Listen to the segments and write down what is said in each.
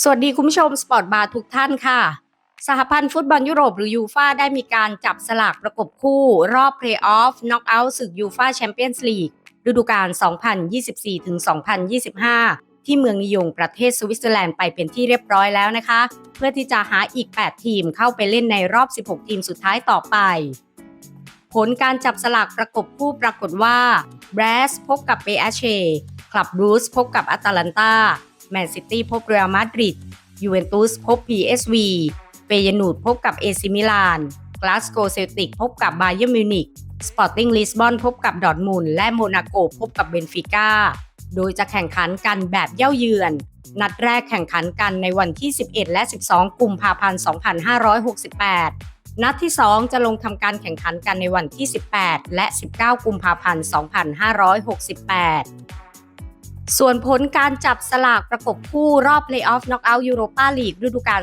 สวัสดีคุณผู้ชมสปอร์ตบาร์ทุกท่านค่ะ สหพันธ์ฟุตบอลยุโรปหรือยูฟาได้มีการจับสลากประกบคู่รอบเพลย์ออฟน็อกเอาท์ศึกยูฟาแชมเปี้ยนส์ลีกฤดูกาล 2024-2025 ที่เมืองนิยงประเทศสวิตเซอร์แลนด์ไปเป็นที่เรียบร้อยแล้วนะคะ เพื่อที่จะหาอีก 8 ทีมเข้าไปเล่นในรอบ 16 ทีมสุดท้ายต่อไป ผลการจับสลากประกบคู่ปรากฏว่าแบรสพบกับเปอาเชคลับบรูซพบกับอตแลนตา แมนซิตี้พบเรอัลมาดริดยูเวนตุสพบ PSV เฟยนูดพบกับเอซิมิลานกลาสโกเซลติกพบกับบาเย r n m มิวนิกสปอร์ติ้งลิสบอนพบกับดอร์ทมุนและโมนาโกพบกับเบนฟิก้าโดยจะแข่งขันกันแบบเย่าเยือน นัดแรกแข่งขันกันในวันที่ 11 และ 12 กุมภาพันธ์ 2568 นัดที่ 2 จะลงทำการแข่งขันกันในวันที่ 18 และ 19 กุมภาพันธ์ 2568 ส่วนผลการจับสลากประกบคู่รอบ Playoff Knockout Europa League ฤดูกาล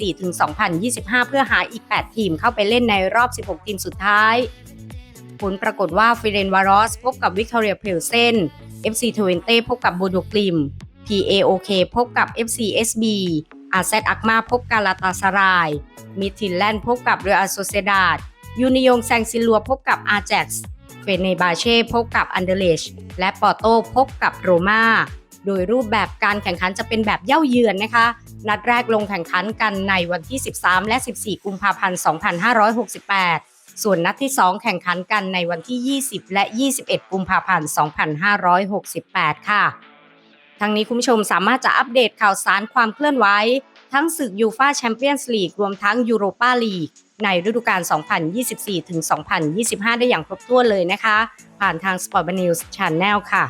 2024-2025 เพื่อหาอีก 8 ทีมเข้าไปเล่นในรอบ 16 ทีมสุดท้าย ผลปรากฏว่าฟิเรนวารอสพบกับวิกตอเรียเพลเซน FC ทเวนเต้พบกับโบโดกลิม PAOK พบกับ FCSB อาเซตอักมาพบกับลาตาสราย มิทินแลนด์พบกับเรอัลโซเซดาดยูนิยงแซงซิลัวพบกับอาแจ็กซ์ เฟเนบาเช่พบกับอันเดเลชและปอร์โตพบกับโรมาโดยรูปแบบการแข่งขันจะเป็นแบบเย่าเยือนนะคะ นัดแรกลงแข่งขันกันในวันที่ 13 และ 14 กุมภาพันธ์ 2568 ส่วนนัดที่ 2 แข่งขันกันในวันที่ 20 และ 21 กุมภาพันธ์ 2568 ค่ะ ทั้งนี้คุณผู้ชมสามารถจะอัปเดตข่าวสารความเคลื่อนไหวทั้งศึกยูฟาแชมเปี้ยนส์ลีกรวมทั้งยูโรปาลีกในฤดูกาล 2024-2025 ได้อย่างครบถ้วนเลยนะคะ ผ่านทาง Sport News Channel ค่ะ